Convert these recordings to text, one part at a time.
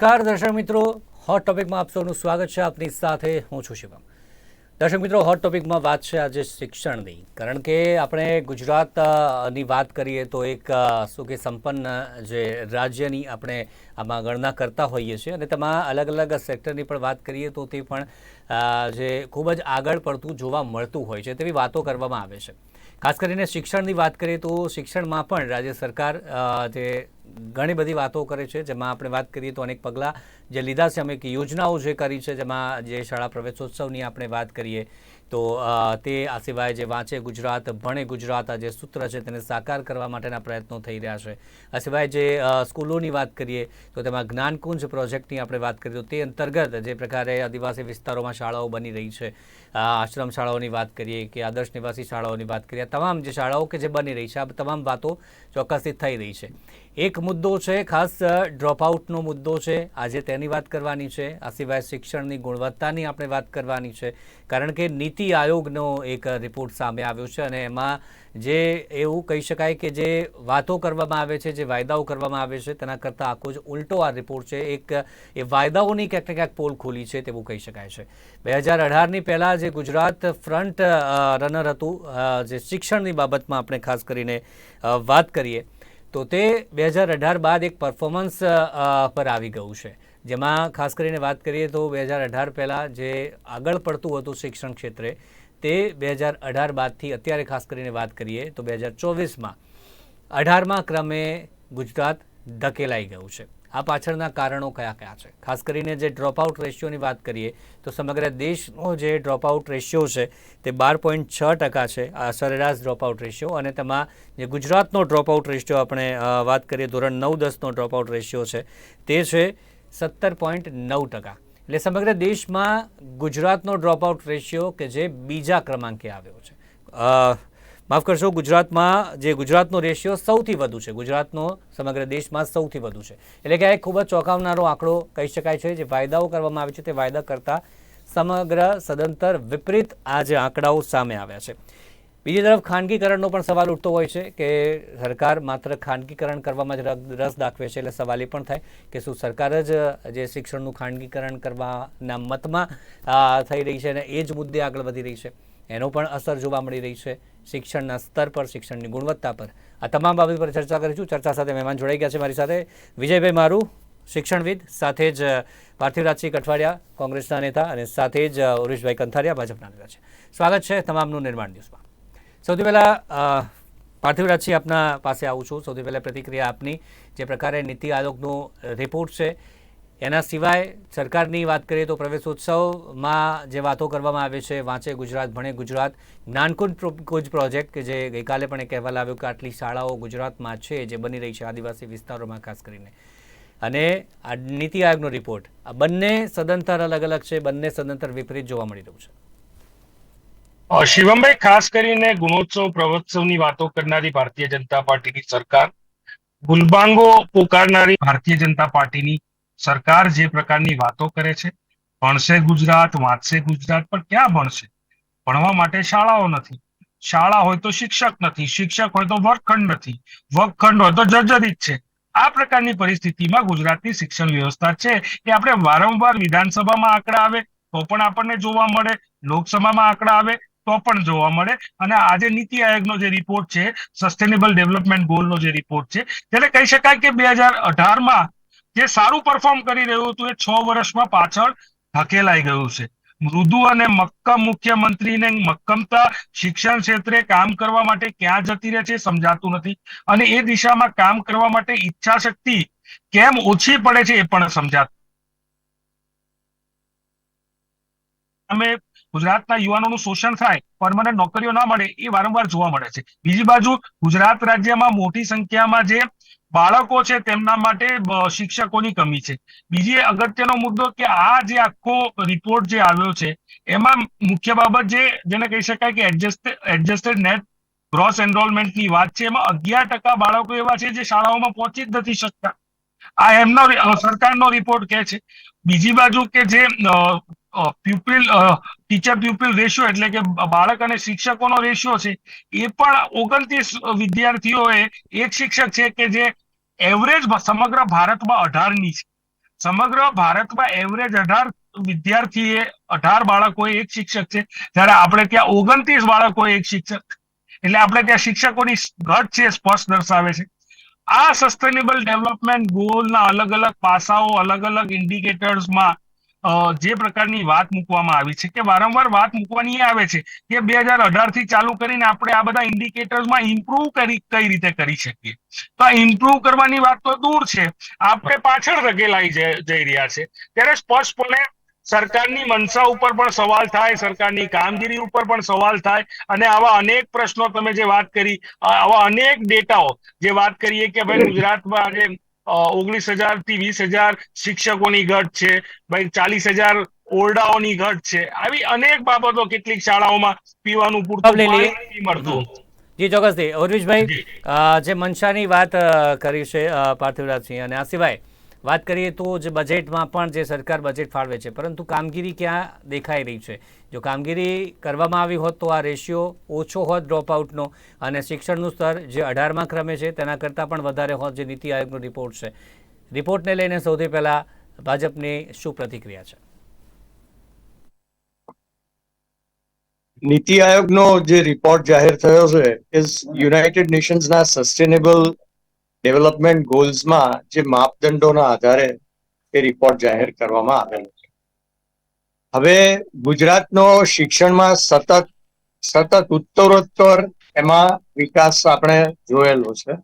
નમસ્કાર, દર્શક મિત્રો. હોટ ટોપિકમાં આપ સૌનું સ્વાગત છે. આપની સાથે હું છું શિવમ. દર્શક મિત્રો હોટ ટોપિકમાં વાત છે આજે શિક્ષણની. કારણ કે આપણે ગુજરાતની વાત કરીએ તો એક શું કે સંપન્ન, જે રાજ્યની આપણે આમાં ગણના કરતા હોઈએ છીએ અને તેમાં અલગ અલગ સેક્ટરની પણ વાત કરીએ તો તે પણ જે ખૂબ જ આગળ પડતું જોવા મળતું હોય છે તેવી વાતો કરવામાં આવે છે. ખાસ કરીને શિક્ષણની વાત કરીએ તો શિક્ષણમાં પણ રાજ્ય સરકાર જે ઘણી બધી વાતો કરે છે. જેમાં આપણે વાત કરીએ તો અનેક પગલાં જે લીધા છે, અમે કે યોજનાઓ જે કરી છે, જેમાં જે શાળા પ્રવેશોત્સવની આપણે વાત કરીએ, તો તે આ સિવાય જે વાંચે ગુજરાત, ભણે ગુજરાત, આ જે સૂત્ર છે, તેને સાકાર કરવા માટેના પ્રયત્નો થઈ રહ્યા છે. આ સિવાય જે સ્કૂલોની વાત કરીએ, તો તેમાં જ્ઞાનકુંજ પ્રોજેક્ટની આપણે વાત કરીએ, તો તે અંતર્ગત જે પ્રકારે આદિવાસી વિસ્તારોમાં શાળાઓ બની રહી છે. આશ્રમ શાળાઓની વાત કરીએ કે આદર્શ નિવાસી શાળાઓની વાત કરીએ તમામ જે શાળાઓ કે જે બની રહી છે, આ તમામ વાતો ચોક્કસથી થઈ રહી છે. એક મુદ્દો છે, ખાસ ડ્રોપ આઉટનો મુદ્દો છે. આજે તેની વાત કરવાની છે, આ સિવાય શિક્ષણની ગુણવત્તાની આપણે વાત કરવાની છે. કારણ કે નીતિ આયોગનો એક રિપોર્ટ સામે આવ્યો છે અને એમાં જે એવું કહી શકાય કે જે વાતો કરવામાં આવે છે, જે વાયદાઓ કરવામાં આવે છે, તેના કરતાં આખો જ ઉલટો આ રિપોર્ટ છે. એક એ વાયદાઓની ક્યાંક ને ક્યાંક પોલ ખોલી છે તેવું કહી શકાય છે. બે હજાર અઢારની પહેલાં જે ગુજરાત ફ્રન્ટ રનર હતું જે શિક્ષણની બાબતમાં આપણે ખાસ કરીને વાત કરીએ તો તે બે હજાર અઢાર બાદ એક પરફોર્મન્સ પર આવી ગયું છે. જેમાં ખાસ કરીને વાત કરીએ તો બે હજાર અઢાર પહેલાં જે આગળ પડતું હતું શિક્ષણ ક્ષેત્રે, તે બે હજાર અઢાર બાદથી અત્યારે ખાસ કરીને વાત કરીએ તો બે હજાર ચોવીસમાં, અઢારમા ક્રમે ગુજરાત ધકેલાઈ ગયું છે. આ પાછળના કારણો કયા કયા છે? ખાસ કરીને જે ડ્રોપઆઉટ રેશિયોની વાત કરીએ, તો સમગ્ર દેશનો જે ડ્રોપઆઉટ રેશિયો છે, તે બાર પોઈન્ટ છ ટકા છે, આ સરેરાશ ડ્રોપઆઉટ રેશિયો અને તેમાં જે ગુજરાતનો ડ્રોપઆઉટ રેશિયો આપણે વાત કરીએ, ધોરણ નવ દસનો ડ્રોપઆઉટ રેશિયો છે, તે છે સત્તર પોઈન્ટ નવ ટકા. એટલે સમગ્ર દેશમાં ગુજરાતનો ડ્રોપઆઉટ રેશિયો કે જે બીજા ક્રમાંકે આવ્યો છે. માફ કરશો, ગુજરાતમાં જે ગુજરાતનો રેશિયો સૌથી વધુ છે, ગુજરાતનો સમગ્ર દેશમાં સૌથી વધુ છે. એટલે કે આ એક ખૂબ જ ચોંકાવનારો આંકડો કહી શકાય છે, જે વાયદાઓ કરવામાં આવે છે, તે વાયદા કરતાં સમગ્ર સદંતર વિપરીત આ જે આંકડાઓ સામે આવ્યા છે. બીજી તરફ ખાનગીકરણનો પણ સવાલ ઉઠતો હોય છે કે સરકાર માત્ર ખાનગીકરણ કરવામાં જ રસ દાખવે છે, એટલે સવાલ એ પણ થાય કે શું સરકાર જ જે શિક્ષણનું ખાનગીકરણ કરવાના મતમાં થઈ રહી છે અને એ જ મુદ્દે આગળ વધી રહી છે. એનો પણ અસર જોવા મળી રહી છે. શિક્ષણના સ્તર પર, શિક્ષણની ગુણવત્તા પર. આ તમામ બાબત પર ચર્ચા કરીશું. ચર્ચા સાથે મહેમાન જોડાઈ ગયા છે મારી સાથે વિજયભાઈ મારું, શિક્ષણવિદ, સાથે જ પાર્થિવરાજસિંહ કઠવાડિયા, કોંગ્રેસના નેતા અને સાથે જ ઉરેશભાઈ કંથારિયા, ભાજપના નેતા છે. સ્વાગત છે તમામનું નિર્માણ દિવસમાં સૌથી પહેલાં પાર્થિવરાજસિંહ આપના પાસે આવું છું. સૌથી પહેલાં પ્રતિક્રિયા આપની. જે પ્રકારે નીતિ આયોગનો રિપોર્ટ છે એના સિવાય સરકારની વાત કરીએ તો પ્રવેશોત્સવમાં જે વાતો કરવામાં આવે છે, વાંચે ગુજરાત, ભણે ગુજરાત જ્ઞાનકુંજ કુંજ પ્રોજેક્ટ કે જે ગઈકાલે પણ એક અહેવાલ આવ્યો કે આટલી શાળાઓ ગુજરાતમાં છે જે બની રહી છે આદિવાસી વિસ્તારોમાં ખાસ કરીને. અને આ નીતિ આયોગનો રિપોર્ટ. આ બંને સદંતર અલગ અલગ છે, બંને સદંતર વિપરીત જોવા મળી રહ્યું છે. શિવમભાઈ, ખાસ કરીને ગુણોત્સવ, પ્રવોત્સવની વાતો કરનારી ભારતીય જનતા પાર્ટીની સરકાર, ગુલબાંગો પોકારનારી ભારતીય જનતા પાર્ટીની સરકાર જે પ્રકારની વાતો કરે છે, ભણશે ગુજરાત, વાંચશે ગુજરાત, પણ ક્યાં ભણશે? ભણવા માટે શાળાઓ નથી. શાળા હોય તો શિક્ષક નથી, શિક્ષક હોય તો વર્ગખંડ નથી, વર્ગખંડ હોય તો જર્જરિત છે. આ પ્રકારની પરિસ્થિતિમાં ગુજરાતની શિક્ષણ વ્યવસ્થા છે કે આપણે વારંવાર વિધાનસભામાં આંકડા આવે તો પણ આપણને જોવા મળે, લોકસભામાં આંકડા આવે તો પણ જોવા મળે અને આજે નીતિ આયોગનો જે રિપોર્ટ છે સસ્ટેનેબલ ડેવલપમેન્ટ ગોલનો જે રિપોર્ટ છે, તેને કહી શકાય કે બે હજાર અઢારમાં જે સારું પરફોર્મ કરી રહ્યું હતું એ છ વર્ષમાં પાછળ ધકેલાઈ ગયું છે. મૃદુ અને મક્કમ મુખ્યમંત્રીને મક્કમતા શિક્ષણ ક્ષેત્રે કામ કરવા માટે ક્યાં જતી રહે છે સમજાતું નથી અને એ દિશામાં કામ કરવા માટે ઈચ્છા શક્તિ કેમ ઓછી પડે છે એ પણ સમજાતું. અમે ગુજરાતના યુવાનોનું શોષણ થાય પરમાનન્ટ નોકરીઓ ના મળે એ વારંવાર જોવા મળે છે. બીજી બાજુ ગુજરાત રાજ્યમાં મોટી સંખ્યામાં જે બાળકો છે તેમના માટે શિક્ષકોની કમી છે. બીજી અગત્યનો મુદ્દો કે આ જે આખો રિપોર્ટ જે આવ્યો છે, એમાં મુખ્ય બાબત જે, જેને કહી શકાય કે એડજસ્ટ એડજસ્ટેડ નેટ ગ્રોસ એનરોલમેન્ટની વાત છે, એમાં અગિયાર ટકા બાળકો એવા છે જે શાળાઓમાં પહોંચી જ નથી શકતા. આ એમનો સરકારનો રિપોર્ટ કહે છે. બીજી બાજુ કે જે પ્યુપિલ ટીચર પ્યુપિલ રેશિયો એટલે કે બાળક અને શિક્ષકોનો રેશિયો છે, એ પણ ઓગણત્રીસ વિદ્યાર્થીઓએ એક શિક્ષક છે કે જે એવરેજ સમગ્ર ભારતમાં અઢારની છે. સમગ્ર ભારતમાં એવરેજ અઢાર વિદ્યાર્થીએ, અઢાર બાળકોએ એક શિક્ષક છે. જ્યારે આપણે ત્યાં ઓગણત્રીસ બાળકોએ એક શિક્ષક. એટલે આપણે ત્યાં શિક્ષકોની ઘટ છે, સ્પષ્ટ દર્શાવે છે. આ સસ્ટેનેબલ ડેવલપમેન્ટ ગોલના અલગ અલગ પાસાઓ અલગ અલગ ઇન્ડિકેટર્સમાં જે પ્રકારની વાત મૂકવામાં આવી છે કે વારંવાર વાત મૂકવાની એ આવે છે કે બે હજાર અઢારથી ચાલુ કરીને આપણે આ બધા ઇન્ડિકેટર્સમાં ઇમ્પ્રુવ કરી, કઈ રીતે કરી શકીએ? તો આ ઇમ્પ્રુવ કરવાની વાત તો દૂર છે. આપણે પાછળ ધકેલાઈ જઈ રહ્યા છે. ત્યારે સ્પષ્ટપણે સરકારની મનસા ઉપર પણ સવાલ થાય, સરકારની કામગીરી ઉપર પણ સવાલ થાય અને આવા અનેક પ્રશ્નો તમે જે વાત કરી આવા અનેક ડેટાઓ જે વાત કરીએ કે ભાઈ ગુજરાતમાં આજે ઓગણીસ હજારથી વીસ હજાર શિક્ષકોની ઘટ છે. ભાઈ ચાલીસ હજાર ઓરડાઓની ઘટ છે. આવી અનેક બાબતો કેટલીક શાળાઓમાં પીવાનું પૂરતું પાણી નથી મળતું. જી ચોક્કસથી. ઉર્વિશભાઈ જી. મનસાની વાત કરી છે પાર્થિવરાજસિંહ અને આ સિવાય વાત કરીએ તો જે બજેટમાં પણ જે સરકાર બજેટ ફાળવે છે, પરંતુ કામગીરી ક્યાં દેખાઈ રહી છે? જો કામગીરી કરવામાં આવી હોત તો આ રેશિયો ઓછો હોત ડ્રોપઆઉટનો અને શિક્ષણનું સ્તર જે અઢારમાં ક્રમે છે તેના કરતાં પણ વધારે હોત જે નીતિ આયોગનો રિપોર્ટ છે. રિપોર્ટને લઈને સૌથી પહેલાં ભાજપની શું પ્રતિક્રિયા છે? નીતિ આયોગનો જે રિપોર્ટ જાહેર થયો છે યુનાઇટેડ નેશન્સના સસ્ટેનેબલ ડેવલપમેન્ટ ગોલ્સમાં જે માપદંડોના આધારે એ રિપોર્ટ જાહેર કરવામાં આવેલો છે. હવે ગુજરાતનો શિક્ષણમાં સતત સતત ઉત્તરોત્તર એમાં વિકાસ આપણે જોયેલો છે.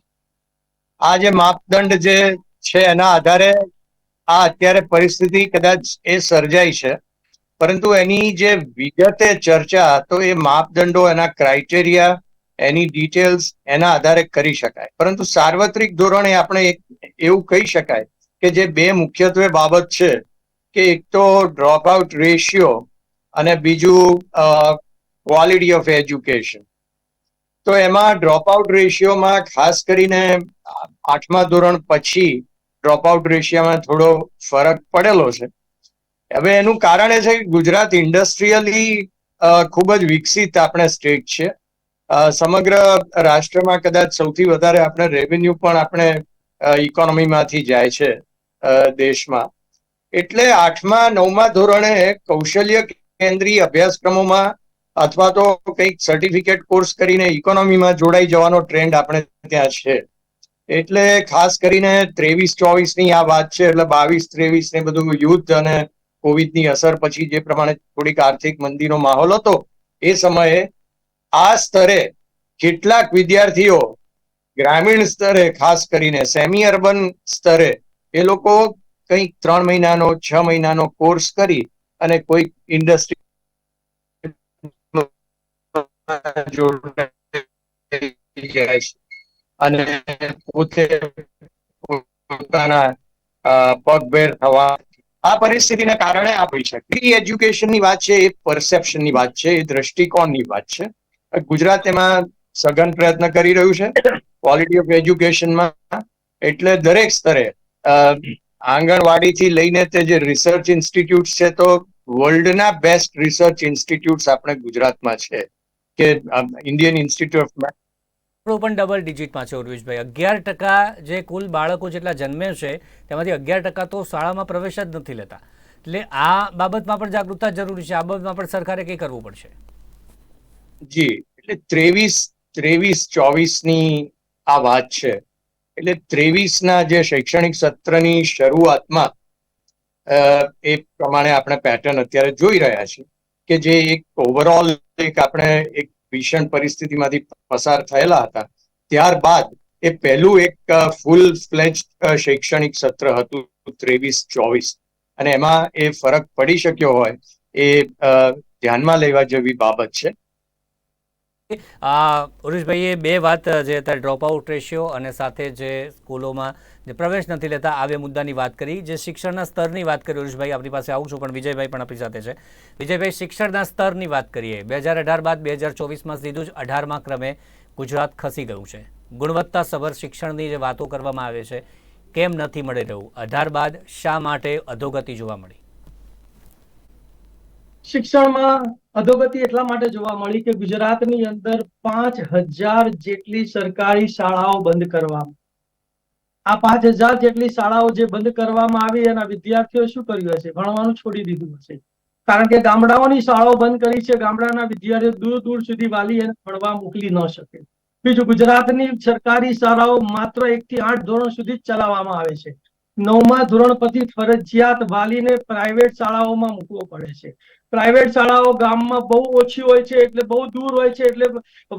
આ જે માપદંડ જે છે એના આધારે આ અત્યારે પરિસ્થિતિ કદાચ એ સર્જાઈ છે. પરંતુ એની જે વિગતે ચર્ચા તો એ માપદંડો એના ક્રાઇટેરિયા એની ડિટેલ્સ એના આધારે કરી શકાય. પરંતુ સાર્વત્રિક ધોરણે આપણે એવું કહી શકાય કે જે બે મુખ્યત્વે બાબત છે કે એક તો ડ્રોપ આઉટ રેશિયો અને બીજું ક્વોલિટી ઓફ એજ્યુકેશન તો એમાં ડ્રોપ આઉટ રેશિયોમાં ખાસ કરીને આઠમા ધોરણ પછી ડ્રોપ આઉટ રેશિયોમાં થોડો ફરક પડેલો છે. હવે એનું કારણ એ છે કે ગુજરાત ઇન્ડસ્ટ્રીયલી ખૂબ જ વિકસિત આપણે સ્ટેટ છે. સમગ્ર રાષ્ટ્રમાં કદાચ સૌથી વધારે આપણે રેવન્યુ પણ આપણે ઇકોનોમીમાંથી જાય છે દેશમાં. એટલે આઠમા, નવમા ધોરણે કૌશલ્ય કેન્દ્રીય અભ્યાસક્રમોમાં અથવા તો કંઈક સર્ટિફિકેટ કોર્સ કરીને ઇકોનોમીમાં જોડાઈ જવાનો ટ્રેન્ડ આપણે ત્યાં છે. એટલે ખાસ કરીને ત્રેવીસ ચોવીસની આ વાત છે, એટલે બાવીસ ત્રેવીસ ને બધું યુદ્ધ અને કોવિડની અસર પછી જે પ્રમાણે થોડીક આર્થિક મંદીનો માહોલ હતો, એ સમયે આ સ્તરે કેટલાક વિદ્યાર્થીઓ ગ્રામીણ સ્તરે, ખાસ કરીને સેમી અર્બન સ્તરે, એ લોકો કંઈક ત્રણ મહિનાનો, છ મહિનાનો કોર્સ કરી અને કોઈક ઇન્ડસ્ટ્રી છે અને પોતે પોતાના પગભેર થવા આ પરિસ્થિતિને કારણે આ હોઈ શકે. એજ્યુકેશનની વાત છે, એ પરસેપ્શનની વાત છે, એ દ્રષ્ટિકોણની વાત છે. ગુજરાત એમાં સઘન પ્રયત્ન કરી રહ્યું છે. ક્વોલિટી ઓફ એજ્યુકેશનમાં એટલે દરેક સ્તરે આંગણવાડીથી લઈને તે જે રિસર્ચ ઇન્સ્ટિટ્યૂટ છે તો વર્લ્ડના બેસ્ટ રિસર્ચ ઇન્સ્ટિટ્યૂટ્સ આપણે ગુજરાતમાં છે કે ઇન્ડિયન ઇન્સ્ટિટ્યૂટ ઓફ પણ ડબલ ડિજિટમાં છે, ઉર્વિશભાઈ. અગિયાર ટકા જે કુલ બાળકો જેટલા જન્મે છે, તેમાંથી અગિયાર ટકા તો શાળામાં પ્રવેશ જ નથી લેતા. એટલે આ બાબતમાં પણ જાગૃતતા જરૂરી છે. આ બાબતમાં પણ સરકારે કંઈ કરવું પડશે? જી, એટલે ત્રેવીસ ત્રેવીસ ચોવીસની આ વાત છે. એટલે ત્રેવીસ ના જે શૈક્ષણિક સત્રની શરૂઆતમાં એ પ્રમાણે આપણે પેટર્ન અત્યારે જોઈ રહ્યા છીએ કે જે એક ઓવરઓલ એક આપણે એક ભીષણ પરિસ્થિતિમાંથી પસાર થયેલા હતા. ત્યારબાદ એ પહેલું એક ફૂલ ફ્લેજ શૈક્ષણિક સત્ર હતું, ત્રેવીસ, ચોવીસ. અને એમાં એ ફરક પડી શક્યો હોય એ ધ્યાનમાં લેવા જેવી બાબત છે. ઉરુષભાઈએ બે વાત જે અત્યારે ડ્રોપ આઉટ રેશિયો અને સાથે જે સ્કૂલોમાં જે પ્રવેશ નથી લેતા, આ બે મુદ્દાની વાત કરી. જે શિક્ષણના સ્તરની વાત કરી ઉરુષભાઈ આપણી પાસે આવું છું, પણ વિજયભાઈ પણ આપણી સાથે છે. વિજયભાઈ, શિક્ષણના સ્તરની વાત કરીએ. બે હજાર અઢાર બાદ બે હજાર ચોવીસમાં સીધું જ અઢારમાં ક્રમે ગુજરાત ખસી ગયું છે. ગુણવત્તાસભર શિક્ષણની જે વાતો કરવામાં આવે છે, કેમ નથી મળી રહ્યું? અઢાર બાદ શા માટે અધોગતિ જોવા મળી? શિક્ષણમાં અધોગતિ એટલા માટે જોવા મળી કે ગુજરાતની અંદર પાંચ હજાર જેટલી સરકારી શાળાઓ બંધ કરવામાં આ પાંચ હજાર જેટલી શાળાઓ જે બંધ કરવામાં આવી, એના વિદ્યાર્થીઓ શું કર્યું હશે? ભણવાનું છોડી દીધું હશે. કારણ કે ગામડાઓની શાળાઓ બંધ કરી છે, ગામડાના વિદ્યાર્થીઓ દૂર દૂર સુધી વાલી એને ભણવા મોકલી ન શકે. બીજું ગુજરાતની સરકારી શાળાઓ માત્ર એક થી આઠ ધોરણ સુધી જ ચલાવવામાં આવે છે. નવમા ધોરણ પછી ફરજિયાત વાલીને પ્રાઇવેટ શાળાઓમાં મૂકવો પડે છે. પ્રાઇવેટ શાળાઓ ગામમાં બહુ ઓછી હોય છે, એટલે બહુ દૂર હોય છે, એટલે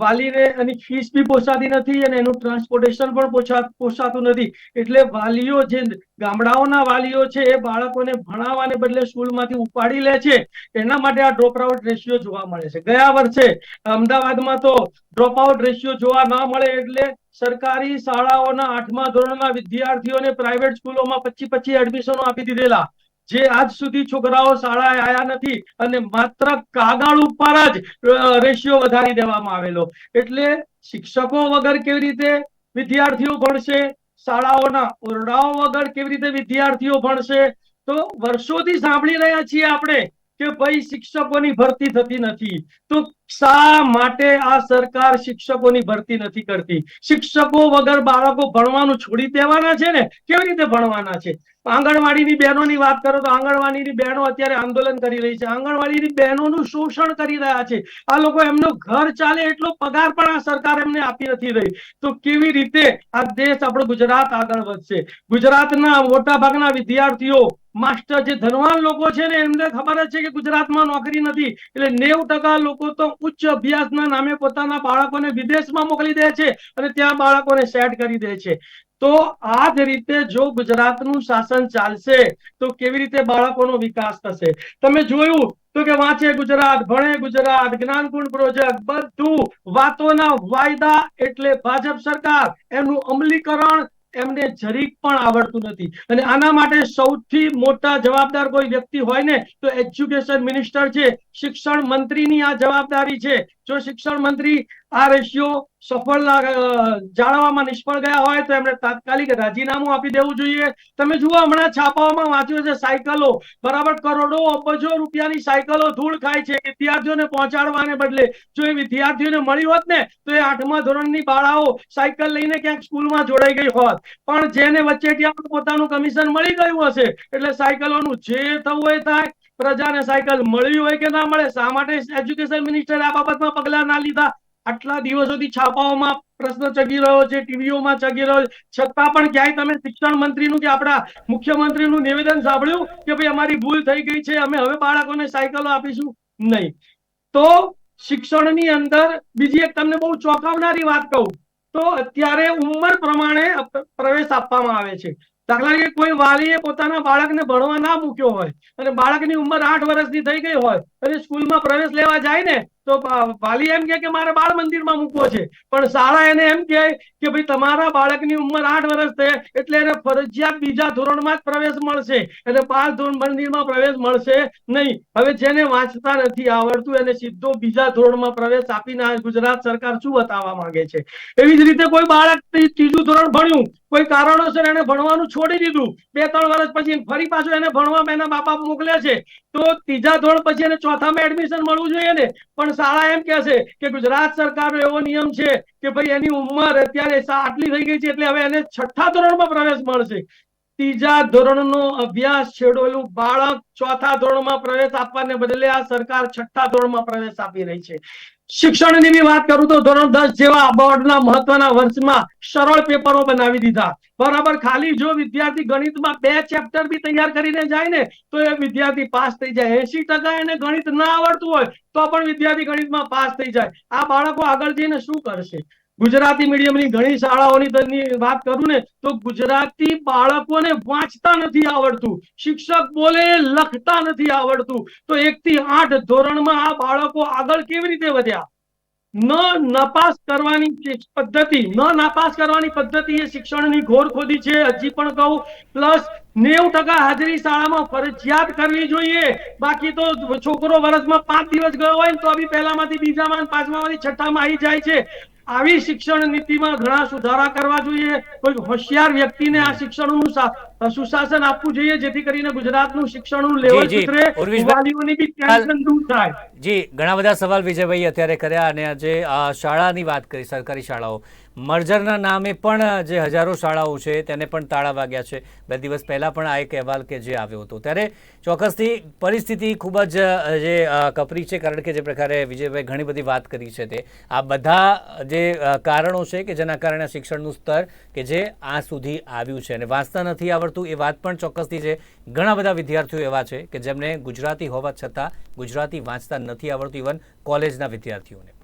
વાલીને એની ફીસ બી પોસાતી નથી અને એનું ટ્રાન્સપોર્ટેશન પણ પોસાતું નથી. એટલે વાલીઓ જે ગામડાઓના વાલીઓ છે, એ બાળકોને ભણાવવાને બદલે સ્કૂલમાંથી ઉપાડી લે છે, એના માટે આ ડ્રોપ આઉટ રેશિયો જોવા મળે છે. ગયા વર્ષે અમદાવાદમાં તો ડ્રોપ આઉટ રેશિયો જોવા ન મળે એટલે સરકારી શાળાઓના આઠમા ધોરણના વિદ્યાર્થીઓને પ્રાઇવેટ સ્કૂલોમાં પચી પચી એડમિશનો આપી દીધેલા. જે આજ સુધી છોકરાઓ શાળાએ આવ્યા નથી અને માત્ર કાગળ ઉપર જ રેશિયો વધારી દેવામાં આવેલો. એટલે શિક્ષકો વગર કેવી રીતે વિદ્યાર્થીઓ ભણશે? શાળાઓના ઓરડાઓ વગર કેવી રીતે વિદ્યાર્થીઓ ભણશે? તો વર્ષોથી સાંભળી રહ્યા છીએ આપણે કે ભાઈ શિક્ષકોની ભરતી થતી નથી. તો શા માટે આ સરકાર શિક્ષકોની ભરતી નથી કરતી? શિક્ષકો વગર બાળકો ભણવાનું છોડી દેવાના છે ને? કેવી રીતે ભણવાના છે? આંગણવાડીની બહેનોની વાત કરો તો આંગણવાડીની બહેનો અત્યારે આંદોલન કરી રહી છે. આંગણવાડીની બહેનોનું શોષણ કરી રહ્યા છે. આ લોકો એમનો ઘર ચાલે એટલો પગાર પણ આ સરકાર એમને આપી નથી રહી. તો કેવી રીતે આ દેશ આપણો ગુજરાત આગળ વધશે? ગુજરાતના મોટા ભાગના વિદ્યાર્થીઓ માસ્ટર જે ધનવાન લોકો છે ને એમને ખબર જ છે કે ગુજરાતમાં નોકરી નથી. એટલે નેવ ટકા લોકો તો ઉચ્ચ અભ્યાસના નામે પોતાના બાળકોને વિદેશમાં મોકલી દે છે અને ત્યાં બાળકોને સેટ કરી દે છે. તો આ જ રીતે જો ગુજરાતનું શાસન ચાલશે, તો કેવી રીતે બાળકોનો વિકાસ થશે? તમે જોયું તો કે વાંચે ગુજરાત, ભણે ગુજરાત, જ્ઞાનકુંડ પ્રોજેક્ટ, બધું વાતોના વાયદા એટલે ભાજપ સરકાર. એનું અમલીકરણ એમને જરીક પણ આવડતું નથી. અને આના માટે સૌથી મોટા જવાબદાર કોઈ વ્યક્તિ હોય ને, તો એજ્યુકેશન મિનિસ્ટર છે, શિક્ષણ મંત્રીની આ જવાબદારી છે. જો શિક્ષણ મંત્રી આ રેશિયો સફળ જાળવવામાં નિષ્ફળ ગયા હોય તો એમને તાત્કાલિક રાજીનામું આપી દેવું જોઈએ. તમે જુઓ હમણાં છાપાઓમાં વાંચ્યું છે સાયકલો. બરાબર કરોડો અબજો રૂપિયાની સાયકલો ધૂળ ખાય છે. વિદ્યાર્થીઓને પહોંચાડવાને બદલે જો એ વિદ્યાર્થીઓને મળી હોત ને તો એ આઠમા ધોરણની બાળાઓ સાયકલ લઈને ક્યાંક સ્કૂલમાં જોડાઈ ગઈ હોત. પણ જેને વચ્ચેથી પોતાનું કમિશન મળી ગયું હશે, એટલે સાયકલોનું જે થવું હોય થાય. પ્રજાને સાયકલ મળી હોય કે ના મળે, શા માટે એજ્યુકેશન મિનિસ્ટર આ બાબતમાં પગલા ના લીધા? આટલા દિવસોથી છાપાઓમાં પ્રશ્ન ચગી રહ્યો છે, ટીવીઓમાં ચગી રહ્યો છે. છતાં પણ ક્યાંય તમે શિક્ષણ મંત્રીનું કે આપણા મુખ્યમંત્રીનું નિવેદન સાંભળ્યું કે ભાઈ અમારી ભૂલ થઈ ગઈ છે, અમે હવે બાળકોને સાયકલો આપીશું? નહીં. તો શિક્ષણની અંદર બીજી એક તમને બહુ ચોંકાવનારી વાત કહું. તો અત્યારે ઉંમર પ્રમાણે પ્રવેશ આપવામાં આવે છે. દાખલા તરીકે કોઈ વાલીએ પોતાના બાળકને ભણવા ના મૂક્યો હોય અને બાળકની ઉંમર આઠ વર્ષની થઈ ગઈ હોય અને સ્કૂલમાં પ્રવેશ લેવા જાય ને, તો વાલી એમ કે મારે બાળ મંદિરમાં મૂકવો છે. પણ શાળા એને એમ કહે કે ભાઈ તમારા બાળકની ઉંમર આઠ વર્ષ થઈ એટલે એને ફરજિયાત બીજા ધોરણમાં જ પ્રવેશ મળશે. એને બાળ ધોરણ મંદિરમાં પ્રવેશ મળશે નહીં. હવે જેને વાંચતા નથી આવડતું, એને સીધો બીજા ધોરણમાં પ્રવેશ આપીને ગુજરાત સરકાર શું બતાવવા માંગે છે? એવી જ રીતે કોઈ બાળક ત્રીજું ધોરણ ભણ્યું કોઈ કારણોસર એને ભણવાનું છોડી દીધું. બે, ત્રણ વર્ષ પછી ફરી પાછું એને ભણવામાં એના બાપા મોકલે છે. તો ત્રીજા ધોરણ પછી એને ચોથામાં એડમિશન મળવું જોઈએ ને? પણ શાળા એમ કે છે કે ગુજરાત સરકારનો એવો નિયમ છે કે ભાઈ એની ઉંમર અત્યારે આટલી થઈ ગઈ છે એટલે હવે એને છઠ્ઠા ધોરણમાં પ્રવેશ મળશે. ત્રીજા ધોરણનો અભ્યાસ છેડેલું બાળક ચોથા ધોરણમાં પ્રવેશ આપવાને બદલે આ સરકાર છઠ્ઠા ધોરણમાં પ્રવેશ આપી રહી છે. શિક્ષણની બી વાત કરું તો ધોરણ દસ જેવા બોર્ડના મહત્વના વર્ષમાં સરળ પેપરો બનાવી દીધા. બરાબર, ખાલી જો વિદ્યાર્થી ગણિતમાં બે ચેપ્ટર બી તૈયાર કરીને જાય ને, તો એ વિદ્યાર્થી પાસ થઈ જાય. એસી ટકા એને ગણિત ના આવડતું હોય, તો પણ વિદ્યાર્થી ગણિતમાં પાસ થઈ જાય. આ બાળકો આગળ જઈને શું કરશે? ગુજરાતી મીડિયમની ઘણી શાળાઓની વાત કરું ને, તો ગુજરાતી બાળકોને વાંચતા નથી આવડતું, શિક્ષક બોલે લખતા નથી આવડતું. તો એક થી આઠ ધોરણમાં આ બાળકો આગળ કેવી રીતે વધ્યા? ન નપાસ કરવાની પદ્ધતિ, ન નાપાસ કરવાની પદ્ધતિ એ શિક્ષણની ઘોર ખોદી છે. હજી પણ કહું, પ્લસ નેવું ટકા હાજરી શાળામાં ફરજિયાત કરવી જોઈએ. બાકી તો છોકરો વર્ષમાં પાંચ દિવસ ગયો હોય ને તો બી પહેલામાંથી બીજામાં પાંચમામાંથી છઠ્ઠામાં આવી જાય છે. આવી શિક્ષણ નીતિમાં ઘણા સુધારા કરવા જોઈએ. કોઈ હોશિયાર વ્યક્તિને આ શિક્ષણનું સુશાસન આપવું જોઈએ જેથી કરીને ગુજરાતનું શિક્ષણનું લેવલ. સુધરે વાલીઓની બી ટેન્શન દૂર થાય. જી ઘણા બધા સવાલ વિજયભાઈ અત્યારે કર્યા અને આજે આ શાળાની વાત કરી સરકારી શાળાઓ. મર્જરના નામે પણ જે હજારો શાળાઓ છે, તેને પણ તાળા વાગ્યા છે. બે દિવસ પહેલાં પણ આ એક અહેવાલ કે જે આવ્યો હતો. ત્યારે ચોક્કસથી પરિસ્થિતિ ખૂબ જ જે કપરી છે, કારણ કે જે પ્રકારે વિજયભાઈ ઘણી બધી વાત કરી છે તે. આ બધા જે કારણો છે કે જેના કારણે શિક્ષણનું સ્તર કે જે આ સુધી આવ્યું છે. અને વાંચતા નથી આવડતું એ વાત પણ ચોક્કસથી છે. ઘણા બધા વિદ્યાર્થીઓ એવા છે કે જેમને ગુજરાતી હોવા છતાં ગુજરાતી વાંચતા નથી આવડતું. ઇવન કોલેજના વિદ્યાર્થીઓને.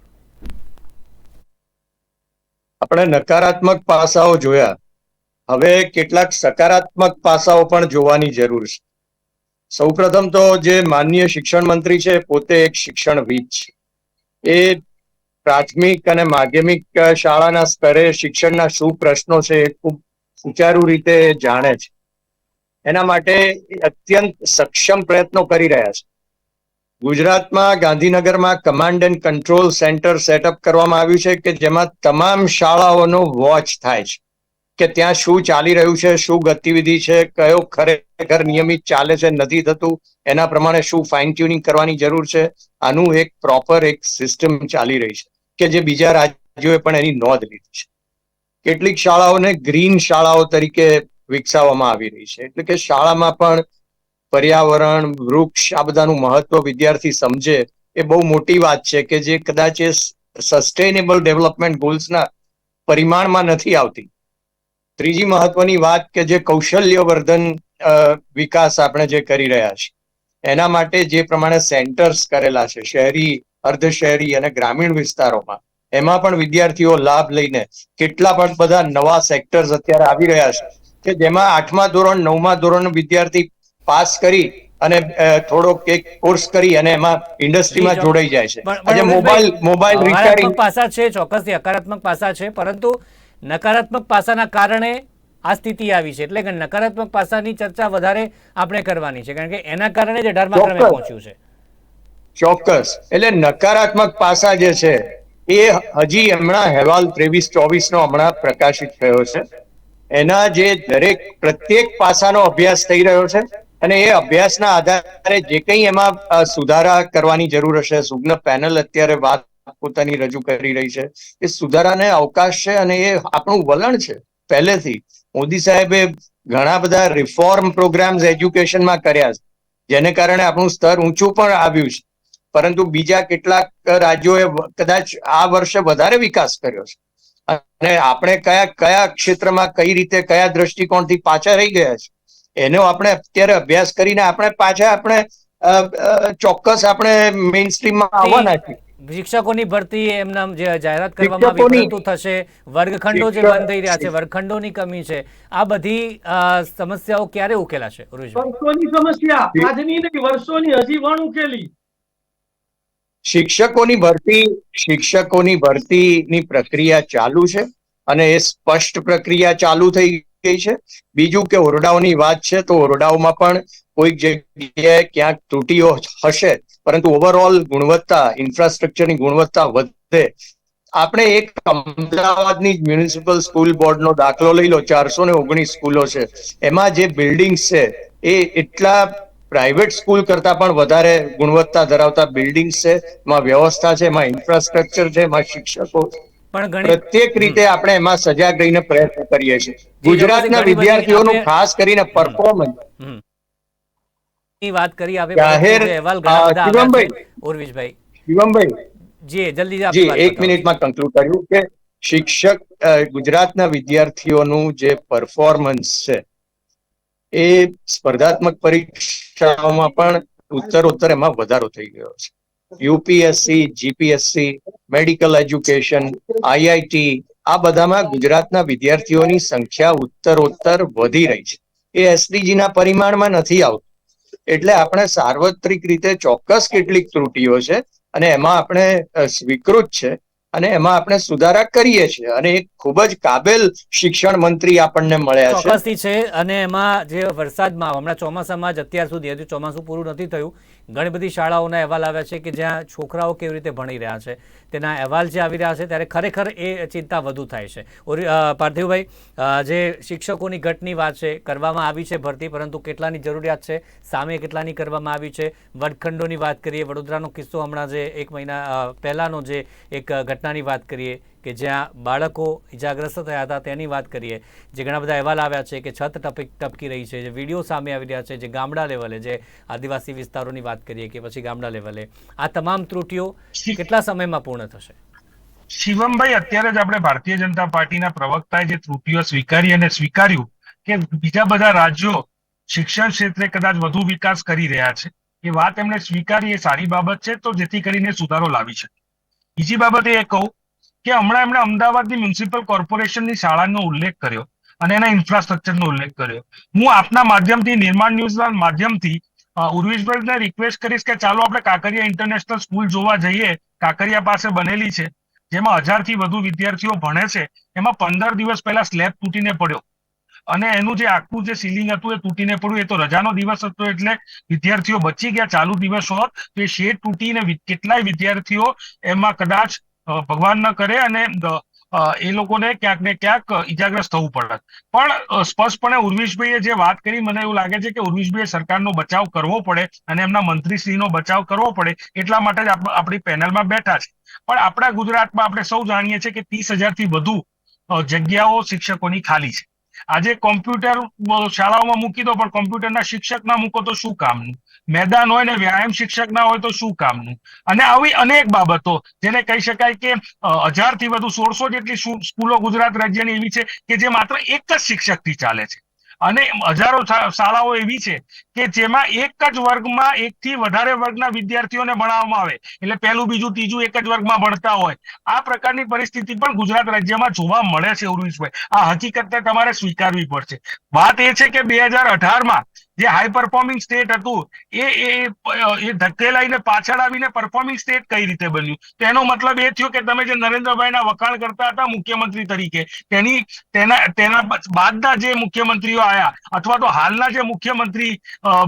આપણે નકારાત્મક પાસાઓ જોયા. હવે કેટલાક સકારાત્મક પાસાઓ પણ જોવાની જરૂર છે. સૌપ્રથમ તો જે માનનીય શિક્ષણ મંત્રી છે, પોતે એક શિક્ષણવિદ છે. એ પ્રાથમિક અને માધ્યમિક શાળાના સ્તરે શિક્ષણના શું પ્રશ્નો છે એ ખૂબ સુચારુ રીતે જાણે છે. એના માટે અત્યંત સક્ષમ પ્રયત્નો કરી રહ્યા છે. ગુજરાતમાં ગાંધીનગરમાં command and control centre setup કરવામાં આવ્યું છે કે જેમાં તમામ શાળાઓનો વોચ થાય છે. કે ત્યાં શું ચાલી રહ્યું છે, શું ગતિવિધિ છે, કયો ખરેખર નિયમિત ચાલે છે, નથી થતું, એના પ્રમાણે શું ફાઇન ટ્યુનિંગ કરવાની જરૂર છે, આનું એક પ્રોપર એક સિસ્ટમ ચાલી રહી છે. કે જે બીજા રાજ્યોએ પણ એની નોંધ લીધી છે. કેટલીક શાળાઓને ગ્રીન શાળાઓ તરીકે વિકસાવવામાં આવી રહી છે. એટલે કે શાળામાં પણ પર્યાવરણ, વૃક્ષ, આ બધાનું મહત્વ વિદ્યાર્થી સમજે, એ બહુ મોટી વાત છે કે જે કદાચ એ સસ્ટેનેબલ ડેવલપમેન્ટ ગોલ્સના પરિમાણમાં નથી આવતી. ત્રીજી મહત્વની વાત કે જે કૌશલ્યવર્ધન વિકાસ આપણે જે કરી રહ્યા છીએ, એના માટે જે પ્રમાણે સેન્ટર્સ કરેલા છે, શહેરી અર્ધ શહેરી અને ગ્રામીણ વિસ્તારોમાં, એમાં પણ વિદ્યાર્થીઓ લાભ લઈને કેટલા પણ બધા નવા સેક્ટર્સ અત્યારે આવી રહ્યા છે, કે જેમાં આઠમા ધોરણ, નવમા ધોરણ વિદ્યાર્થી પાસ કરી અને થોડોક એક કોર્સ કરી અને એમાં ઇન્ડસ્ટ્રીમાં જોડાઈ જાય છે. પણ- આજે મોબાઈલ મોબાઈલ રિપેરિંગ પાસા છે ચોક્કસથી હકારાત્મક પાસા છે પરંતુ નકારાત્મક પાસાના કારણે આ સ્થિતિ આવી છે. એટલે કે નકારાત્મક પાસાની ચર્ચા વધારે આપણે કરવાની છે કારણ કે એના કારણે જ અઢારમા ક્રમે પહોંચ્યું છે. ચોક્કસ. એટલે નકારાત્મક પાસા જે છે એ હજી હમણાં અહેવાલ ત્રેવીસ ચોવીસ નો હમણાં પ્રકાશિત થયો છે. એના જે દરેક પ્રત્યેક પાસાનો અભ્યાસ થઈ રહ્યો છે. અને એ અભ્યાસના આધારે જે કંઈ એમાં સુધારા કરવાની જરૂર હશે, સુગ્ન પેનલ અત્યારે વાત પોતાની રજૂ કરી રહી છે, એ સુધારાને અવકાશ છે અને એ આપણું વલણ છે. પહેલેથી મોદી સાહેબે ઘણા બધા રિફોર્મ પ્રોગ્રામ્સ એજ્યુકેશનમાં કર્યા છે, જેને કારણે આપણું સ્તર ઊંચું પણ આવ્યું છે. પરંતુ બીજા કેટલાક રાજ્યોએ કદાચ આ વર્ષે વધારે વિકાસ કર્યો છે. અને આપણે કયા કયા ક્ષેત્રમાં કઈ રીતે, કયા દ્રષ્ટિકોણથી પાછા રહી ગયા છે એનો આપણે અત્યારે અભ્યાસ કરીને આપણે પાછા આપણે ચોક્કસ આપણે મેઇન સ્ટ્રીમમાં આવવાના છીએ. શિક્ષકોની ભરતી એમના જે જાહેરાત કરવામાં આવી થશે. વર્ગખંડો જે બંધ થઈ રહ્યા છે વર્ગખંડોની કમી છે. આ બધી સમસ્યાઓ ક્યારે ઉકેલાશે વર્ષોની સમસ્યા. આજની નહીં વર્ષોની હજી પણ ઉકેલી. શિક્ષકોની ભરતી શિક્ષકોની ભરતીની પ્રક્રિયા ચાલુ છે અને એ સ્પષ્ટ પ્રક્રિયા ચાલુ થઈ ગઈ છે. બીજું કે ઓરડાઓની વાત છે તો ઓરડાઓમાં પણ કોઈક જગ્યાએ ક્યાંક ત્રુટીઓ હશે. પરંતુ ઓવરઓલ ગુણવત્તા ઇન્ફ્રાસ્ટ્રક્ચરની ગુણવત્તા વધે. આપણે એક અમદાવાદની મ્યુનિસિપલ સ્કૂલ બોર્ડનો દાખલો લઈ લો, ચારસો ને ઓગણીસ સ્કૂલો છે. એમાં જે બિલ્ડિંગ્સ છે, એ એટલા પ્રાઇવેટ સ્કૂલ કરતા પણ વધારે ગુણવત્તા ધરાવતા બિલ્ડિંગ્સ છે. એમાં વ્યવસ્થા છે, એમાં ઇન્ફ્રાસ્ટ્રક્ચર છે, એમાં શિક્ષકો. પણ પ્રત્યેક રીતે આપણે એમાં સજાગ રહીને પ્રયત્ન કરીએ છીએ. ગુજરાતના વિદ્યાર્થીઓનું ખાસ કરીને પરફોર્મન્સ વાત કરી આવે જાહેર, અહેવાલ શિવમભાઈ. ઉર્વિશભાઈ. શિવમભાઈ. જી જલ્દી જી એક મિનિટમાં કન્ક્લુડ કર્યું કે શિક્ષક ગુજરાતના વિદ્યાર્થીઓનું જે પરફોર્મન્સ છે એ સ્પર્ધાત્મક પરીક્ષાઓમાં પણ ઉત્તરોત્તર એમાં વધારો થઈ ગયો છે. UPSC, GPSC, medical education, IIT, આ બધામાં ગુજરાતના વિદ્યાર્થીઓની સંખ્યા ઉત્તરોત્તર વધી રહી છે. એ એસડીજીના પરિમાણમાં નથી આવતું. એટલે આપણે સાર્વત્રિક રીતે ચોક્કસ કેટલીક ત્રુટીઓ છે અને એમાં આપણે સ્વીકૃત છે અને એમાં આપણે સુધારા કરીએ છીએ. અને એ ખૂબ જ કાબેલ શિક્ષણ મંત્રી આપણને મળ્યા છે. છે અને એમાં જે વરસાદમાં હમણાં ચોમાસામાં જ અત્યાર સુધી હજુ ચોમાસું પૂરું નથી થયું, ઘણી બધી શાળાઓના અહેવાલ આવ્યા છે કે જ્યાં છોકરાઓ કેવી રીતે ભણી રહ્યા છે. તેના અહેવાલ જે આવી રહ્યા છે ત્યારે ખરેખર એ ચિંતા વધુ થાય છે. પાર્થિવભાઈ જે શિક્ષકોની ઘટની વાત છે, કરવામાં આવી છે ભરતી, પરંતુ કેટલાની જરૂરિયાત છે? સામે કેટલાની કરવામાં આવી છે? વર્ગખંડોની વાત કરીએ, વડોદરાનો કિસ્સો હમણાં જે એક મહિના પહેલાનો જે એક ઘટનાની વાત કરીએ કે જ્યાં બાળકો ઇજાગ્રસ્ત થયા હતા તેની વાત કરીએ. જે ઘણા બધા અહેવાલ આવ્યા છે કે છત ટપક ટપકી રહી છે. જે વીડિયો સામે આવી રહ્યા છે જે ગામડા લેવલે જે આદિવાસી વિસ્તારોની વાત કરીએ કે પછી ગામડા લેવલે. આ તમામ ત્રુટીઓ કેટલા સમયમાં પૂર્ણ થશે? શિવમભાઈ અત્યારે જ આપણે ભારતીય જનતા પાર્ટીના પ્રવક્તાએ જે ત્રુટીઓ સ્વીકારી અને સ્વીકાર્યું કે બીજા બધા રાજ્યો શિક્ષણ ક્ષેત્રે કદાચ વધુ વિકાસ કરી રહ્યા છે એ વાત એમણે સ્વીકારી એ સારી બાબત છે તો જેથી કરીને સુધારો લાવી શકે. બીજી બાબત એ કહું કે હમણાં એમણે અમદાવાદની મ્યુનિસિપલ કોર્પોરેશનની શાળાનો ઉલ્લેખ કર્યો અને એના ઇન્ફ્રાસ્ટ્રક્ચરનો ઉલ્લેખ કર્યો. હું આપના માધ્યમથી, નિર્માણ ન્યૂઝના માધ્યમથી ઉર્વિશભાઈને રિક્વેસ્ટ કરીશ કે ચાલો આપણે કાંકરિયા ઇન્ટરનેશનલ સ્કૂલ જોવા જઈએ. કાંકરિયા પાસે બનેલી છે, જેમાં હજારથી વધુ વિદ્યાર્થીઓ ભણે છે. એમાં પંદર દિવસ પહેલા સ્લેબ તૂટીને પડ્યો. અને એનું જે આખું જે સીલિંગ હતું એ તૂટીને પડ્યું. એ તો રજાનો દિવસ હતો એટલે વિદ્યાર્થીઓ બચી ગયા. ચાલુ દિવસ હોત તો એ શેડ તૂટીને કેટલાય વિદ્યાર્થીઓ એમાં કદાચ ભગવાન ન કરે અને એ લોકોને ક્યાંક ને ક્યાંક ઈજાગ્રસ્ત થવું પડત પણ સ્પષ્ટપણે ઉર્વિશભાઈએ જે વાત કરી, મને એવું લાગે છે કે ઉર્વિશભાઈએ સરકારનો બચાવ કરવો પડે અને એમના મંત્રીશ્રીનો બચાવ કરવો પડે, એટલા માટે જ આપ- આપણી પેનલમાં બેઠા છે. પણ આપણા ગુજરાતમાં આપણે સૌ જાણીએ છીએ કે ત્રીસ હજારથી વધુ જગ્યાઓ શિક્ષકોની ખાલી છે. આજે કોમ્પ્યુટર શાળાઓમાં મૂકી દો, પણ કોમ્પ્યુટરના શિક્ષક ના મૂકો તો શું કામનું? મેદાન હોય ને વ્યાયામ શિક્ષક ના હોય તો શું કામનું? અને આવી અનેક બાબતો, જેને કહી શકાય કે હજારથી વધુ સોળસો જેટલી સ્કૂલો ગુજરાત રાજ્યની એવી છે કે જે માત્ર એક જ શિક્ષકથી ચાલે છે. અને હજારો શાળાઓ એવી છે કે જેમાં એક જ વર્ગમાં એક થી વધારે વર્ગના વિદ્યાર્થીઓને ભણાવવામાં આવે. એટલે પહેલું, બીજું, ત્રીજું એક જ વર્ગમાં ભણતા હોય. આ પ્રકારની પરિસ્થિતિ પણ ગુજરાત રાજ્યમાં જોવા મળે છે ઉર્વિશભાઈ આ હકીકતને તમારે સ્વીકારવી પડશે. વાત એ છે કે બે હજાર અઢારમાં જે હાઈ પરફોર્મિંગ સ્ટેટ હતું, એ એ ધકેલાઈને પાછળ આવીને પરફોર્મિંગ સ્ટેટ કઈ રીતે બન્યું? તો મતલબ એ થયો કે તમે જે નરેન્દ્રભાઈના વખાણ કરતા હતા મુખ્યમંત્રી તરીકે, તેની, તેના તેના બાદના જે મુખ્યમંત્રીઓ આવ્યા અથવા તો હાલના જે મુખ્યમંત્રી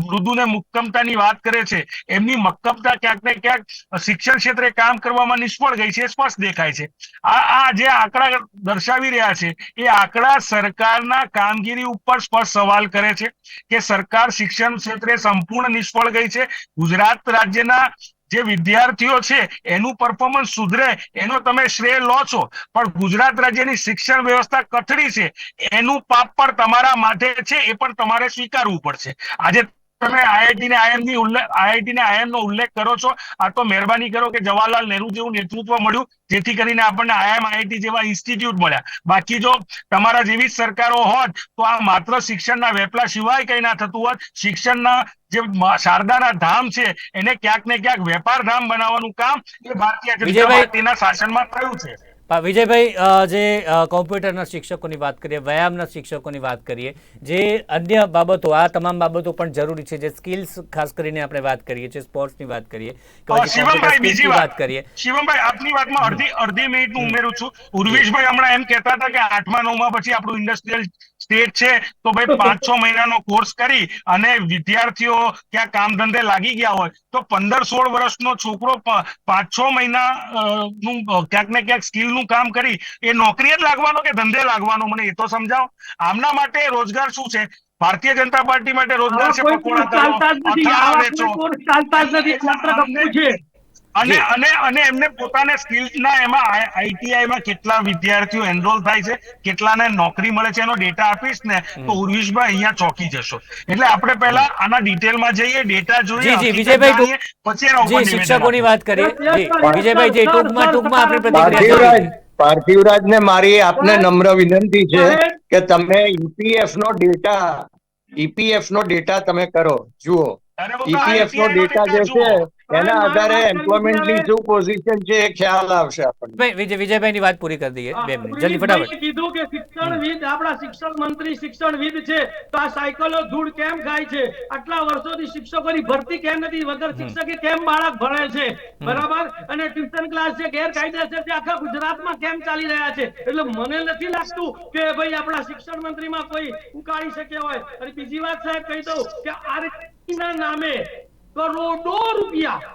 મૃદુને મક્કમતાની વાત કરે છે, એમની મક્કમતા ક્યાંક ને ક્યાંક શિક્ષણ ક્ષેત્રે કામ કરવામાં નિષ્ફળ ગઈ છે, એ સ્પષ્ટ દેખાય છે. આ આ જે આંકડા દર્શાવી રહ્યા છે, એ આંકડા સરકારના કામગીરી ઉપર સ્પષ્ટ સવાલ કરે છે કે સરકાર શિક્ષણ ક્ષેત્રે સંપૂર્ણ નિષ્ફળ ગઈ છે. ગુજરાત રાજ્યના જે વિદ્યાર્થીઓ છે, એનું પરફોર્મન્સ સુધરે, એનો તમે શ્રેય લો છો. પણ ગુજરાત રાજ્યની શિક્ષણ વ્યવસ્થા કથળી છે, એનું પાપ પણ તમારા માથે છે, એ પણ તમારે સ્વીકારવું પડશે. આજે તમે આઈઆઈટી ને આઈએમની ઉલ્લેખ આઈઆઈટી ને આઈએમ નો ઉલ્લેખ કરો છો. આ તો મહેરબાની કરો કે જવાહરલાલ નહેરુ જેવું નેતૃત્વ મળ્યું જેથી કરીને આપણને આઈએમ આઈઆઈટી જેવા ઇન્સ્ટિટ્યૂટ મળ્યા. બાકી જો તમારા જેવી સરકારો હોત તો આ માત્ર શિક્ષણના વેપલા સિવાય કઈ ના થતું હોત. શિક્ષણના જે શારદાના ધામ છે એને ક્યાંક ને ક્યાંક વેપાર ધામ બનાવવાનું કામ એ ભારતીય જનતા પાર્ટીના શાસનમાં થયું છે. વિજયભાઈ જે કોમ્પ્યુટરના શિક્ષકોની વાત કરીએ વ્યાયામના શિક્ષકોની વાત કરીએ જે અન્ય બાબતો આ તમામ બાબતો પણ જરૂરી છે જે સ્કિલ્સ ખાસ કરીને આપણે વાત કરીએ છીએ સ્પોર્ટ્સની વાત કરીએ શિવમભાઈ બીજી વાત. કરીએ. શિવમભાઈ આપની વાતમાં અડધી અડધી મિનિટનું ઉમેરું છું. ઉર્વેશભાઈ હમણાં એમ કહેતા હતા કે આઠમા નવમા પછી આપણું ઇન્ડસ્ટ્રીયલ સ્ટેટ છે તો ભાઈ પાંચ છ મહિનાનો કોર્સ કરી અને વિદ્યાર્થીઓ ક્યાં કામ ધંધે લાગી ગયા હોય તો પંદર સોળ વર્ષનો છોકરો પાંચ છ મહિના નું ક્યાંક ને ક્યાંક સ્કિલનું કામ કરી એ નોકરી જ લાગવાનો કે ધંધે લાગવાનો મને એ તો સમજાવો. આમના માટે રોજગાર શું છે? ભારતીય જનતા પાર્ટી માટે રોજગાર છે પકોડા કરો અથાણા વેચો. ચાલતા જ નથી. માત્ર ગપ્પુ છે. અને અને અને એમને પોતાને સ્કિલ્સના એમાં આઈટીઆઈ માં કેટલા વિદ્યાર્થીઓ એનરોલ થાય છે કેટલાને નોકરી મળે છે એનો ડેટા આપીશ ને તો ઉર્વિશભાઈ અહીંયા ચોકી જશો. એટલે આપણે પહેલા આના ડિટેલમાં જઈએ ડેટા જોઈએ જી, જી, વિજયભાઈ, પછી એના ઉપર જી શિક્ષકોની વાત કરીએ. વિજયભાઈ જે ટૂંકમાં ટૂંકમાં આપણે પ્રતિક્રિયા પાર્થિવરાજ ને મારી આપને નમ્ર વિનંતી છે કે તમે ઈપીએફ નો ડેટા ઈપીએફ નો ડેટા તમે કરો જુઓ. ઈપીએફ નો ડેટા જે છે એના આધારે એમ્પ્લોયમેન્ટની શું પોઝિશન છે એ ખ્યાલ આવશે આપણને. ભાઈ વિજય વિજયભાઈની વાત પૂરી કરી દઈએ બે મિનિટ. જલ્દી ફટાફટ. કીધું કે શિક્ષણવિદ આપણા શિક્ષણ મંત્રી શિક્ષણવિદ છે તો આ સાયકલો ધૂળ કેમ ખાય છે? આટલા વર્ષોથી શિક્ષકોની ભરતી કેમ નથી? વગર શિક્ષકે કેમ બાળક ભણે છે? બરાબર? અને ટ્યુશન ક્લાસ છે ગેરકાયદેસર છે આખા ગુજરાતમાં કેમ ચાલી રહ્યા છે? એટલે મને નથી લાગતું કે ભાઈ આપણા શિક્ષણ મંત્રીમાં કોઈ ઉકાળી શક્યા હોય. અને બીજી વાત સાહેબ કહી દઉં કે આરટીના નામે કરોડો રૂપિયા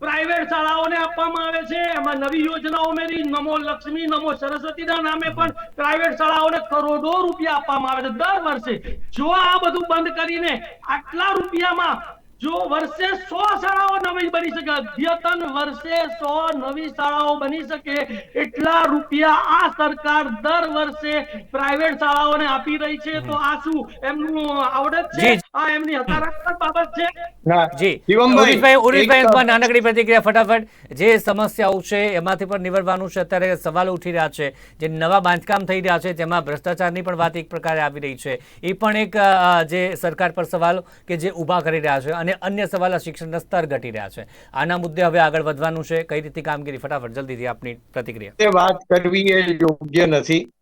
પ્રાઇવેટ શાળાઓને આપવામાં આવે છે. એમાં નવી યોજના ઉમેરી, નમો લક્ષ્મી, નમો સરસ્વતીના નામે પણ પ્રાઇવેટ શાળાઓને કરોડો રૂપિયા આપવામાં આવે છે. દર વર્ષે જો આ બધું બંધ કરીને આટલા રૂપિયામાં જો વર્ષે સો શાળાઓ નવી બની શકે, અદ્યતન વર્ષે સો નવી શાળાઓ બની શકે, એટલા રૂપિયા આ સરકાર દર વર્ષે પ્રાઇવેટ શાળાઓને આપી રહી છે. તો આ શું? એમનું આવડત છે. આ એમની હકારાત્મક બાબત છે. જી. શિવમભાઈ, ઉર્વિશભાઈ ઉર્વિશભાઈ એક- એકમાં નાનકડી પ્રતિક્રિયા ફટાફટ. જે સમસ્યાઓ છે એમાંથી પણ નિવારવાનું છે અત્યારે સવાલો ઉઠી રહ્યા છે. જે નવા બાંધકામ થઈ રહ્યા છે જેમાં ભ્રષ્ટાચારની પણ વાત એક પ્રકારે આવી રહી છે. એ પણ એક જે સરકાર પર સવાલ કે જે ઊભા કરી રહ્યા છે અને અન્ય સવાલ આ શિક્ષણના સ્તર ઘટી રહ્યા છે. આના મુદ્દે હવે આગળ વધવાનું છે. કઈ રીતે કામગીરી? ફટાફટ જલ્દીથી આપની પ્રતિક્રિયા. વાત કરવી એ યોગ્ય નથી.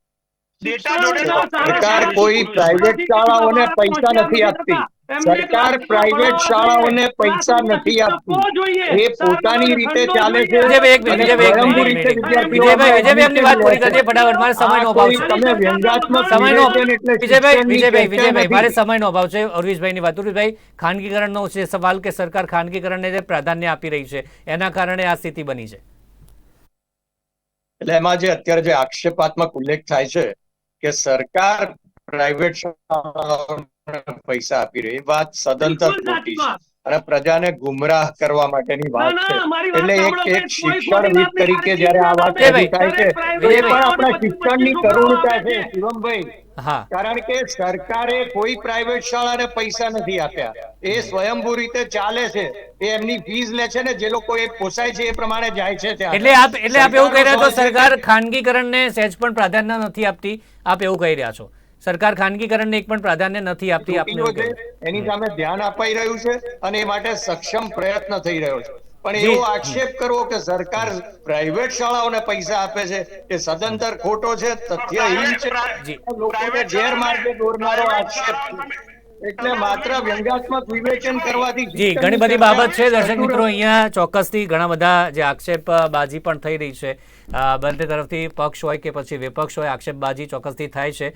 સરકાર કોઈ પ્રાઇવેટ શાળાઓને પૈસા નથી આપતી. સરકાર પ્રાઇવેટ શાળાઓને પૈસા નથી આપતી. એ પોતાની રીતે ચાલે છે વિજયભાઈ, વાત પૂરી કરીએ ફટાફટ, મારે સમયનો અભાવ છે. તમે વ્યંગાત્મક સમયનો વિજયભાઈ વિજયભાઈ વિજયભાઈ મારે સમયનો અભાવ છે. ઉર્વિશભાઈની વાત ઉર્વિશભાઈ ખાનગીકરણનો છે સવાલ કે સરકાર ખાનગીકરણને જે પ્રાધાન્ય આપી રહી છે એના કારણે આ સ્થિતિ બની છે. એટલે એમાં જે અત્યારે જે આક્ષેપાત્મક ઉલ્લેખ થાય છે કે સરકાર પ્રાઇવેટ પૈસા આપી રહી એ વાત સદંતર ખોટી છે. અને પ્રજાને ગુમરાહ કરવા માટેની વાત છે. એટલે એક એક શિક્ષણવિદ તરીકે જ્યારે આ વાત રજૂ થાય છે એ પણ આપણા શિક્ષણની કરુણતા છે શિવમભાઈ. કારણ કે સરકારે કોઈ પ્રાઇવેટ શાળાને પૈસા નથી આપ્યા. એ સ્વયંભૂ રીતે ચાલે છે. એ એમની ફીસ લે છે ને જે લોકો એ પોસાય છે એ પ્રમાણે જાય છે ત્યાં. એટલે આપ એટલે આપ એવું કહી રહ્યા છો સરકાર ખાનગીકરણને સહેજ પણ પ્રાધાન્ય નથી આપતી. આપ એવું કહી રહ્યા છો. સરકાર ખાનગીકરણને એક પણ પ્રાધાન્ય નથી આપતી આપને. એની સામે ધ્યાન અપાઈ રહ્યું છે અને એ માટે સક્ષમ પ્રયત્ન થઈ રહ્યો છે. પણ એવો આક્ષેપ કરવો કે સરકાર પ્રાઇવેટ શાળાઓને પૈસા આપે છે એ સદંતર ખોટો છે તથ્યહીન છે. લોકોને ગેરમાર્ગે દોરનારો આક્ષેપ. એટલે માત્ર વ્યંગાત્મક વિવેચન કરવાથી જી ઘણી બધી બાબત છે દર્શક મિત્રો અહીંયા ચોક્કસથી ઘણા બધા જે આક્ષેપબાજી પણ થઈ રહી છે. બંને તરફથી પક્ષ હોય કે પછી વિપક્ષ હોય, આક્ષેપબાજી ચોક્કસથી થાય છે.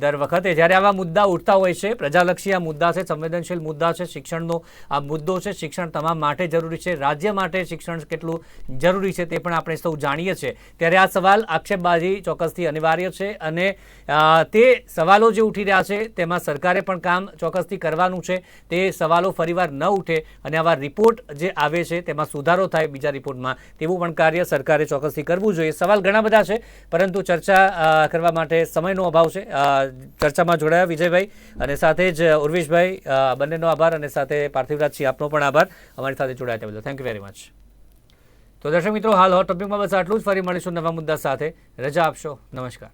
દર વખતે જ્યારે આવા મુદ્દા ઉઠતા હોય છે, પ્રજાલક્ષી આ મુદ્દા છે, સંવેદનશીલ મુદ્દા છે, શિક્ષણનો આ મુદ્દો છે, શિક્ષણ તમામ માટે જરૂરી છે, રાજ્ય માટે શિક્ષણ કેટલું જરૂરી છે તે પણ આપણે સૌ જાણીએ છીએ. ત્યારે આ સવાલ આક્ષેપબાજી ચોક્કસથી અનિવાર્ય છે અને તે સવાલો જે ઉઠી રહ્યા છે તેમાં સરકારે પણ કામ ચોક્કસથી કરવાનું છે. તે સવાલો ફરીવાર ન ઉઠે અને આવા રિપોર્ટ જે આવે છે તેમાં સુધારો થાય બીજા રિપોર્ટમાં. તેવું પણ કાર્ય સરકારે ચોક્કસથી કરવું જોઈએ. સવાલ ઘણા બધા છે, પરંતુ ચર્ચા કરવા માટે સમયનો અભાવ છે. ચર્ચામાં જોડાયા વિજયભાઈ અને સાથે જ ઉર્વિશભાઈ. બંનેનો આભાર અને સાથે પાર્થિવરાજસિંહ, આપનો પણ આભાર. અમારી સાથે જોડાયા તે બદલ. થેન્ક યુ વેરી મચ તો દર્શક મિત્રો, હાલ હોટ ટોપિકમાં બસ આટલું જ. ફરી મળીશું નવા મુદ્દા સાથે. રજા આપશો. નમસ્કાર.